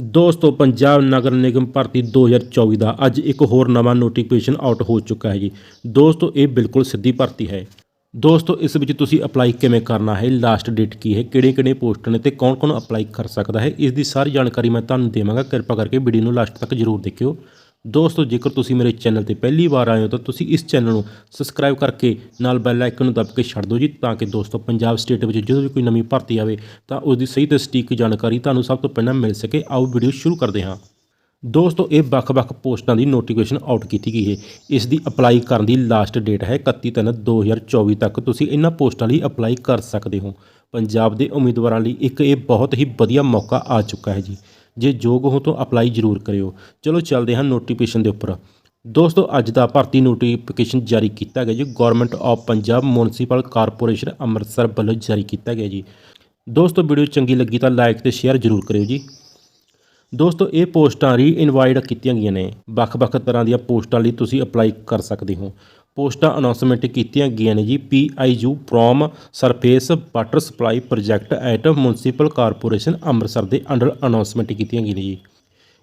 ਦੋਸਤੋ, ਪੰਜਾਬ ਨਗਰ ਨਿਗਮ ਭਰਤੀ 2024 ਦਾ ਅੱਜ ਇੱਕ ਹੋਰ ਨਵਾਂ ਨੋਟੀਫਿਕੇਸ਼ਨ ਆਊਟ ਹੋ ਚੁੱਕਾ ਹੈ ਜੀ। ਦੋਸਤੋ, ਇਹ ਬਿਲਕੁਲ ਸਿੱਧੀ ਭਰਤੀ ਹੈ। ਦੋਸਤੋ, ਇਸ ਵਿੱਚ ਤੁਸੀਂ ਅਪਲਾਈ ਕਿਵੇਂ ਕਰਨਾ ਹੈ ਲਾਸਟ ਡੇਟ ਕੀ ਹੈ ਕਿਹੜੇ ਕਿਹੜੇ ਪੋਸਟ ਨੇ ਤੇ ਕੌਣ ਕੌਣ ਅਪਲਾਈ ਕਰ ਸਕਦਾ ਹੈ, ਇਸ ਦੀ ਸਾਰੀ ਜਾਣਕਾਰੀ ਮੈਂ ਤੁਹਾਨੂੰ ਦੇਵਾਂਗਾ। ਕਿਰਪਾ ਕਰਕੇ ਵੀਡੀਓ ਨੂੰ ਲਾਸਟ ਤੱਕ ਜ਼ਰੂਰ ਦੇਖਿਓ। ਦੋਸਤੋ, ਜੇਕਰ ਤੁਸੀਂ ਮੇਰੇ ਚੈਨਲ ਤੇ ਪਹਿਲੀ ਵਾਰ ਆਏ ਹੋ, ਤਾਂ ਤੁਸੀਂ ਇਸ ਚੈਨਲ ਨੂੰ ਸਬਸਕ੍ਰਾਈਬ ਕਰਕੇ ਨਾਲ ਬੈਲ ਆਈਕਨ ਨੂੰ ਦਬ ਕੇ ਛੱਡ ਦਿਓ ਜੀ, ਤਾਂ ਕਿ ਦੋਸਤੋ, ਪੰਜਾਬ ਸਟੇਟ ਵਿੱਚ ਜਦੋਂ ਵੀ ਕੋਈ ਨਵੀਂ ਭਰਤੀ ਆਵੇ, ਤਾਂ ਉਸ ਦੀ ਸਹੀ ਤੇ ਸਟੀਕ ਜਾਣਕਾਰੀ ਤੁਹਾਨੂੰ ਸਭ ਤੋਂ ਪਹਿਲਾਂ ਮਿਲ ਸਕੇ। ਆਓ ਵੀਡੀਓ ਸ਼ੁਰੂ ਕਰਦੇ ਹਾਂ। ਦੋਸਤੋ, ਇਹ ਵੱਖ-ਵੱਖ ਪੋਸਟਾਂ ਦੀ ਨੋਟੀਫਿਕੇਸ਼ਨ ਆਊਟ ਕੀਤੀ ਗਈ ਹੈ। ਇਸ ਦੀ ਅਪਲਾਈ ਕਰਨ ਦੀ ਲਾਸਟ ਡੇਟ ਹੈ 31/3/2024 ਤੱਕ। ਤੁਸੀਂ ਇਹਨਾਂ ਪੋਸਟਾਂ ਲਈ ਅਪਲਾਈ ਕਰ ਸਕਦੇ ਹੋ। ਪੰਜਾਬ ਦੇ ਉਮੀਦਵਾਰਾਂ ਲਈ ਇੱਕ ਇਹ ਬਹੁਤ ਹੀ ਵਧੀਆ ਮੌਕਾ ਆ ਚੁੱਕਾ ਹੈ ਜੀ। ਜੇ ਯੋਗ ਹੋ ਤਾਂ ਅਪਲਾਈ ਜ਼ਰੂਰ ਕਰਿਓ। ਚਲੋ ਚੱਲਦੇ ਹਾਂ ਨੋਟੀਫਿਕੇਸ਼ਨ ਦੇ ਉੱਪਰ। ਦੋਸਤੋ, ਅੱਜ ਦਾ ਭਰਤੀ ਨੋਟੀਫਿਕੇਸ਼ਨ ਜਾਰੀ ਕੀਤਾ ਗਿਆ ਜੀ। Government of Punjab municipal corporation Amritsar ਵੱਲੋਂ ਜਾਰੀ ਕੀਤਾ ਗਿਆ ਜੀ। ਦੋਸਤੋ ਵੀਡੀਓ ਚੰਗੀ ਲੱਗੀ ਤਾਂ ਲਾਈਕ ਤੇ ਸ਼ੇਅਰ ਜ਼ਰੂਰ ਕਰਿਓ ਜੀ। ਦੋਸਤੋ, ਇਹ ਪੋਸਟਾਂ ਰੀ ਇਨਵਾਈਟ ਕੀਤੀਆਂ ਗਈਆਂ ਨੇ। ਵੱਖ-ਵੱਖ ਤਰ੍ਹਾਂ ਦੀਆਂ ਪੋਸਟਾਂ ਲਈ ਤੁਸੀਂ ਅਪਲਾਈ ਕਰ ਸਕਦੇ ਹੋ। ਪੋਸਟਾਂ ਅਨਾਉਂਸਮੈਂਟ ਕੀਤੀਆਂ ਗਈਆਂ ਨੇ ਜੀ। PIU, from, surface, water supply project at municipal corporation Amritsar ਦੇ ਅੰਡਰ ਅਨਾਉਂਸਮੈਂਟ ਕੀਤੀਆਂ ਗਈਆਂ ਨੇ ਜੀ।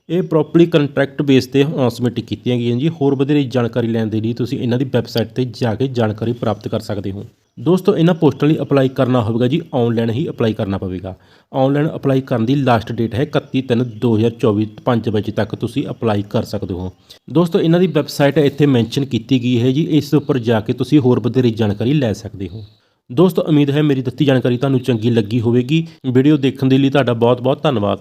ਇਹ ਪ੍ਰੋਪਰਲੀ ਕੰਟਰੈਕਟ ਬੇਸ ਤੇ ਅਨਾਉਂਸਮੈਂਟ ਕੀਤੀਆਂ ਗਈਆਂ ਜੀ। ਹੋਰ ਵਧੇਰੇ ਜਾਣਕਾਰੀ ਲੈਣ ਦੇ ਲਈ ਤੁਸੀਂ ਇਹਨਾਂ ਦੀ ਵੈਬਸਾਈਟ ਤੇ ਜਾ ਕੇ ਜਾਣਕਾਰੀ ਪ੍ਰਾਪਤ ਕਰ ਸਕਦੇ ਹੋ। ਦੋਸਤੋ, ਇਹਨਾਂ ਪੋਸਟਾਂ ਲਈ ਅਪਲਾਈ ਕਰਨਾ ਹੋਵੇਗਾ ਜੀ, ਆਨਲਾਈਨ ਹੀ ਅਪਲਾਈ ਕਰਨਾ ਪਵੇਗਾ। ਆਨਲਾਈਨ ਅਪਲਾਈ ਕਰਨ ਦੀ ਲਾਸਟ ਡੇਟ ਹੈ 31/3/2024 5 ਵਜੇ ਤੱਕ ਤੁਸੀਂ ਅਪਲਾਈ ਕਰ ਸਕਦੇ ਹੋ। ਦੋਸਤੋ, ਇਹਨਾਂ ਦੀ ਵੈਬਸਾਈਟ ਇੱਥੇ ਮੈਂਸ਼ਨ ਕੀਤੀ ਗਈ ਹੈ ਜੀ, ਇਸ ਉੱਪਰ ਜਾ ਕੇ ਤੁਸੀਂ ਹੋਰ ਵਧੇਰੇ ਜਾਣਕਾਰੀ ਲੈ ਸਕਦੇ ਹੋ। ਦੋਸਤੋ, ਉਮੀਦ ਹੈ ਮੇਰੀ ਦਿੱਤੀ ਜਾਣਕਾਰੀ ਤੁਹਾਨੂੰ ਚੰਗੀ ਲੱਗੀ ਹੋਵੇਗੀ। ਵੀਡੀਓ ਦੇਖਣ ਦੇ ਲਈ ਤੁਹਾਡਾ ਬਹੁਤ ਬਹੁਤ ਧੰਨਵਾਦ।